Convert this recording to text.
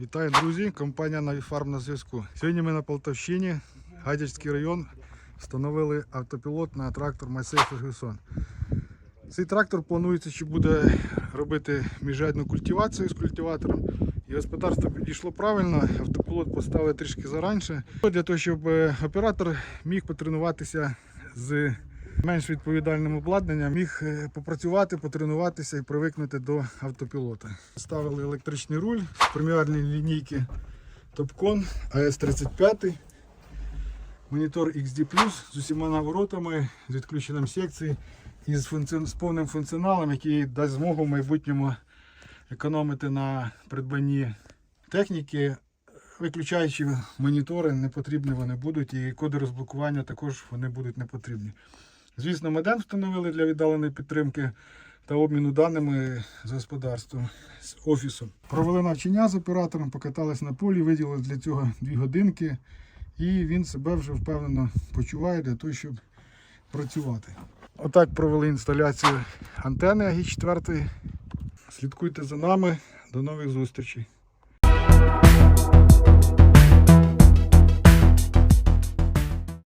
Вітаю, друзі! Компанія Навіфарм на зв'язку. Сьогодні ми на Полтавщині, Гадячський район, встановили автопілот на трактор Майсей Фергюсон. Цей трактор планується, що буде робити міжрядну культивацію з культиватором. І господарство підійшло правильно, автопілот поставили трішки зараніше. Для того, щоб е, оператор міг потренуватися з менш відповідальним обладнанням, міг е, попрацювати, потренуватися і привикнути до автопілота. Ставили електричний руль з преміальної лінійки Topcon AS35. Монітор XD з усіма наворотами, з відключенням секції і з, функці... з повним функціоналом, який дасть змогу в майбутньому економити на придбанні техніки. Виключаючи монітори, не потрібні вони будуть, і коди розблокування також вони будуть не потрібні. Звісно, модем встановили для віддаленої підтримки та обміну даними з господарством, з офісом. Провели навчання з оператором, покатались на полі, виділили для цього дві годинки, і він себе вже впевнено почуває для того, щоб працювати. Отак провели інсталяцію антени АГІ 4. Слідкуйте за нами. До нових зустрічей.